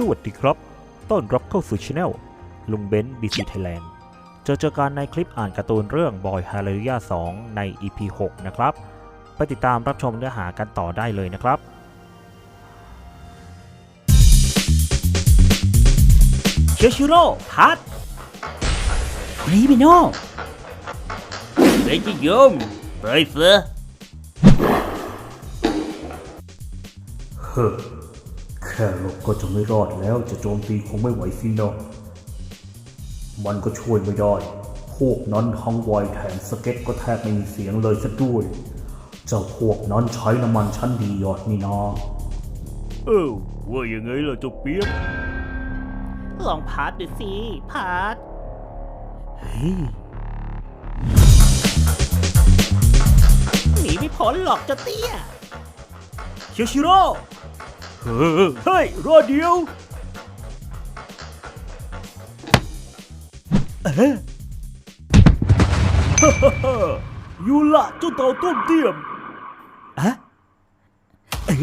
สวัสดีครับ ต้อนรับเข้าสู่ช anel ลุงเบนซ์บีซีไทยแลนด์เจอเจอกันในคลิปอ่านการ์ตูนเรื่องบอยฮาเลลูยา2ใน EP 6 นะครับ ไปติดตามรับชมเนื้อหากันต่อได้เลยนะครับเคียวชิโร่พัดรีบิโน่เฮ้ยจิยมเฮ้ยเสือเฮ้อ แค่หลบก็จะไม่รอดแล้วจะโจมตีคงไม่ไหวสินะมันก็ช่วยไม่ได้ พวกนั้นทั้งไวแถมสเก็ตก็แทบไม่มีเสียงเลยซะด้วย เจ้าพวกนั้นใช้น้ำมันชั้นดีหยอดนี่นาเออว่ายังไงล่ะเจ้าเปียกลองพัดดูสิพัดเฮ้ยหนีไม่พ้นหรอกเจ้าเตี้ยเคียวชิโร่ เฮ้ยเฮ้ยรอเดียวอยู่ละเจ้าเต่าต้มเตี้ยมอะเอ้ย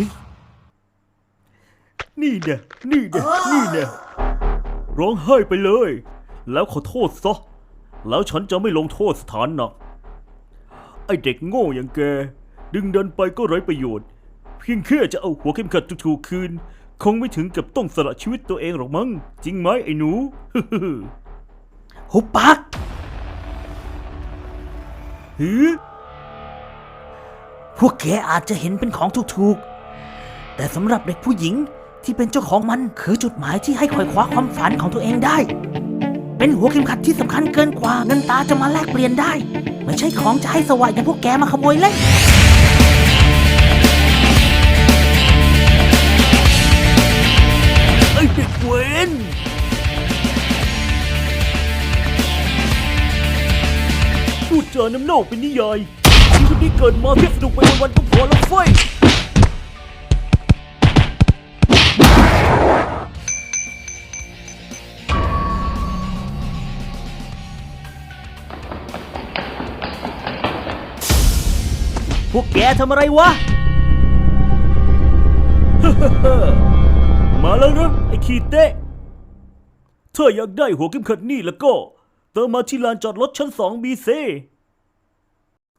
นี่เนี่ยนี่เนี่ยนี่เนี่ยร้องไห้ไปเลย แล้วขอโทษซะ แล้วฉันจะไม่ลงโทษสถานหนัก ไอเด็กโง่อย่างแก ดึงดันไปก็ไร้ประโยชน์ เพียงแค่จะเอาหัวเข็มขัดถูกๆคืน คงไม่ถึงกับต้องสละชีวิตตัวเองหรอกมั้ง จริงไหมไอ้หนูหุบปักหือพวกแกอาจจะเห็นเป็นของถูกๆ แต่สำหรับเด็กผู้หญิงที่เป็นเจ้าของมันคือจุดหมายที่ให้ขวายคว้าความฝันของตัวเองได้ เป็นหัวเข็มขัดที่สำคัญเกินกว่าเงินตาจะมาแลกเปลี่ยนได้ ไม่ใช่ของจะให้สวายอย่างพวกแกมาขโมยเล่นาน้ำเน่าเป็นนิยายชีวิตนี้เกิดมาแค่สนุกไปวันๆก็พอแล้วเฟ้ยพวกแกทำอะไรวะ มาแล้วนะไอ้ขีเตะถ้าอยากได้หัวเข็มขัดนี่แล้วก็ เติมมาที่ลานจอดรถชั้นสองบีเซ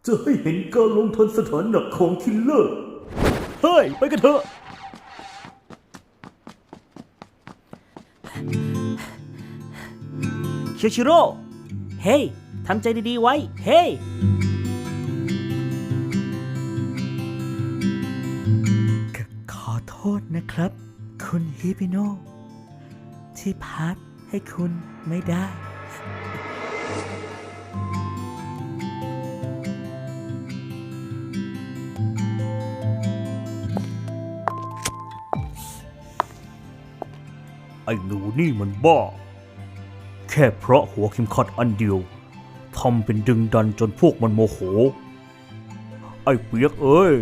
จะให้เห็นการลงทุนสถานหนักของคิลเลอร์ เฮ้ย ไปกันเถอะ เคียวชิโร่ เฮ้ย ทำใจดีๆไว้ เฮ้ยขอโทษนะครับ คุณฮิปิโน ที่พัดให้คุณไม่ได้ หนูนี่มันบ้า แค่เพราะหัวเข็มขัดอันเดียวทำเป็นดึงดันจนพวกมันโมโห ไอ้เปียกเอ้ย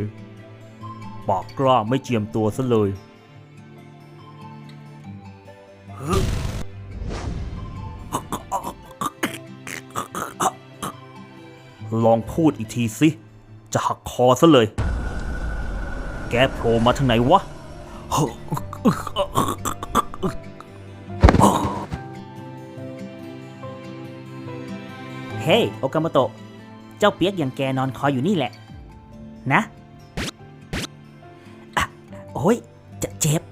ปากกล้าไม่เจียมตัวซะเลยลองพูดอีกทีสิ จะหักคอซะเลย แกโผล่มาทางไหนวะ ฮ้ยโอกามโตะ เจ้าเปียกอย่างแกนอนคอยอยู่นี่แหละ นะอะโอ้ยจะเจ็บ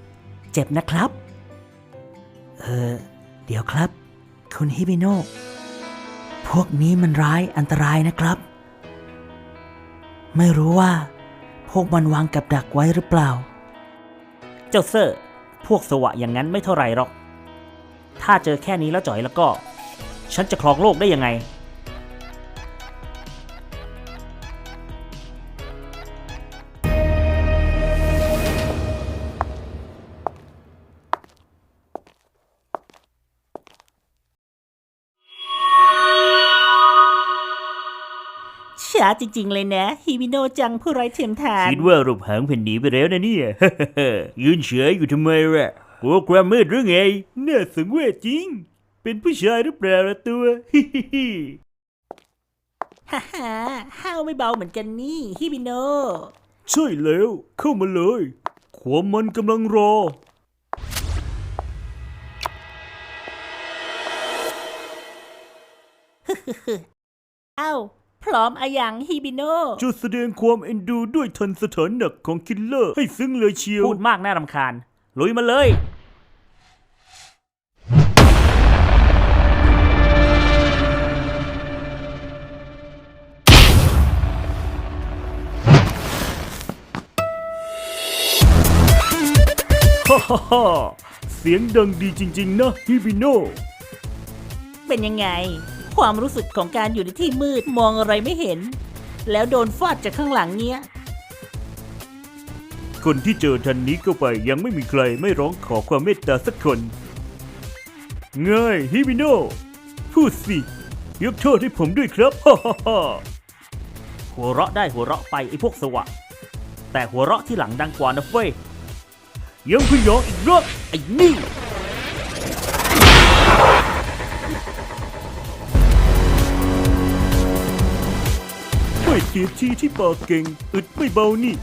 เจ็บนะครับ เออ เดี๋ยวครับ คุณฮิบิโนะพวกนี้มันร้ายอันตรายนะครับ ไม่รู้ว่า พวกมันวางกับดักไว้หรือเปล่า เจ้าเซอร์ พวกสวะอย่างนั้นไม่เท่าไรหรอก ถ้าเจอแค่นี้แล้วจ่อยแล้วก็ ฉันจะครองโลกได้ยังไง ช้าจริง ๆ เลยนะ ฮิบิโนจังผู้ไร้เทียมทาน คิดว่าหลบหางแผ่นหนีไปแล้วนะเนี่ย ยืนเฉยอยู่ทำไมล่ะกลัวความมืดหรือไง น่าสงเวชจริง เป็นผู้ชายหรือเปล่าละตัว ฮ่าฮ่าห้าวไม่เบาเหมือนกันนี่ฮิบิโนใช่แล้ว เข้ามาเลย ความมันกำลังรอ เอ้า พร้อมอะยังฮิบิโนจะแสดงความเอ็นดูด้วยทันสถานหนักของคิลเลอร์ให้ซึ้งเลยเชียว พูดมากน่ารำคาญ ลุยมาเลย ฮ่าฮ่าฮ่าเสียงดังดีจริง ๆ นะฮิบิโน เป็นยังไง ความรู้สึกของการอยู่ในที่มืดมองอะไรไม่เห็น แล้วโดนฟาดจากข้างหลังเนี้ย คนที่เจอทันนี้เข้าไปยังไม่มีใครไม่ร้องขอความเมตตาสักคนง่ายฮิบิโนพูดสิยกโทษให้ผมด้วยครับฮ่าฮ่าฮ่าหัวเราะได้หัวเราะไปไอ้พวกสวะ แต่หัวเราะที่หลังดังกว่านะเฟ้ยยังพยองอีกรอบไอ้นี่ ไม่เสียทีที่ปากเก่ง อึดไม่เบานี่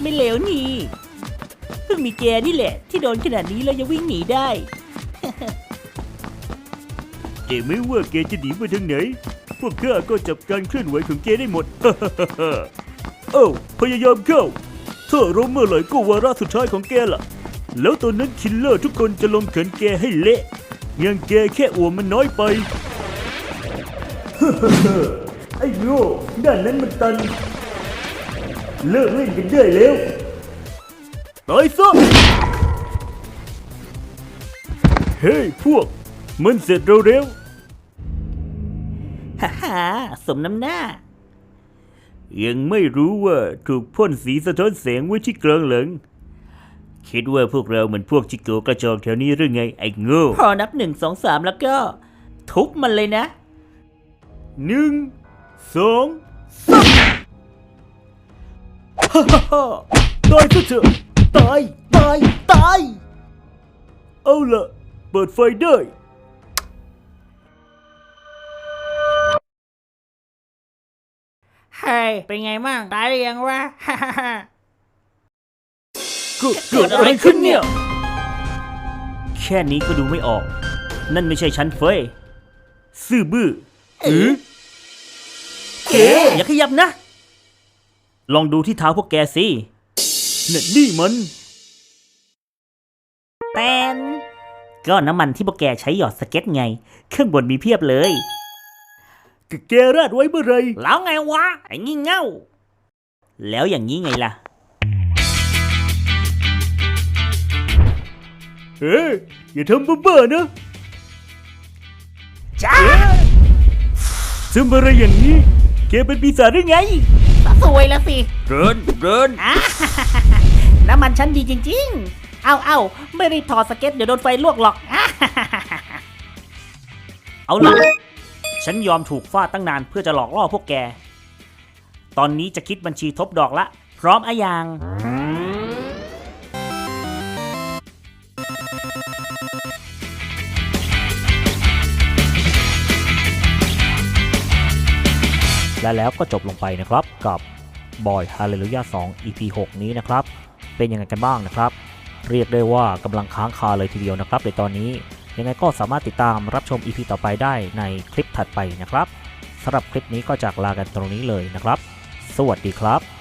ไม่เหลวนี่ เพิ่งมีแกนี่แหละ ที่โดนขนาดนี้แล้วยังวิ่งหนีได้แกไม่ว่าแกจะหนีไปทางไหน พวกข้าก็จับการเคลื่อนไหวของแกได้หมด เอ้าพยายามเข้า ถ้าล้มเมื่อไหร่ก็วาระสุดท้ายของแกล่ะ แล้วตอนนั้นคิลเลอร์ทุกคนจะลงเขินแกให้เละยังแกแค่อวมมันน้อยไป ไอ้โง่ด้านนั้นมันตัน เลิกเล่นกันได้แล้วตายซะเฮ้ยพวก มันเสร็จเร็วฮ่าฮ่าสมน้ำหน้าๆยังไม่รู้ว่าถูกพ่นสีสะท้อนแสงไว้ที่กลางหลัง คิดว่าพวกเราเหมือนพวกจิโกกระจอกแถวนี้หรือไง ไอ้โง่พอนับหนึ่งสองสามแล้วก็ ทุบมันเลยนะหนึ่ง สองสามฮ่าฮ่าฮ่าตายซะเถอะตาย ตาย ตาย เอาละเปิดไฟได้ เฮ้ย เป็นไงมั่งตายหรือยังวะฮ่าฮ่าฮ่าเกิดเกิดอะไรขึ้นเนี่ย แค่นี้ก็ดูไม่ออก นั่นไม่ใช่ฉันเฟยซื่อบื้อเออ เกอย่าขยับนะ ลองดูที่เท้าพวกแกสิเนี่ยนี่มันแตนก็น้ำมันที่พวกแกใช้หยอดสเก็ตไง เครื่องบนมีเพียบเลย แกราดไว้เมื่อไหรแล้วไงวะ ไอ้งี่เง่า แล้วอย่างนี้ไงล่ะ เฮ้ยอย่าทำบ้าๆนะจ้าทำอะไรอย่างนี้ แกเป็นปีศาจหรือไง สวยแล้วสิเดินเดินอ่าน้ำมันชั้นดีจริง ๆ เอาเอาไม่รีบถอดสเก็ตเดี๋ยวโดนไฟลวกหรอกอ่าเอาล่ะ ฉันยอมถูกฟาดตั้งนานเพื่อจะหลอกล่อพวกแก ตอนนี้จะคิดบัญชีทบดอกละ พร้อมอะยัง และแล้วก็จบลงไปนะครับกับบอยฮาเลลูยา2 EP 6 นี้นะครับ เป็นยังไงกันบ้างนะครับ เรียกได้ว่ากำลังค้างคาเลยทีเดียวนะครับในตอนนี้ ยังไงก็สามารถติดตามรับชม EP ต่อไปได้ในคลิปถัดไปนะครับสำหรับคลิปนี้ก็จากลากันตรงนี้เลยนะครับ สวัสดีครับ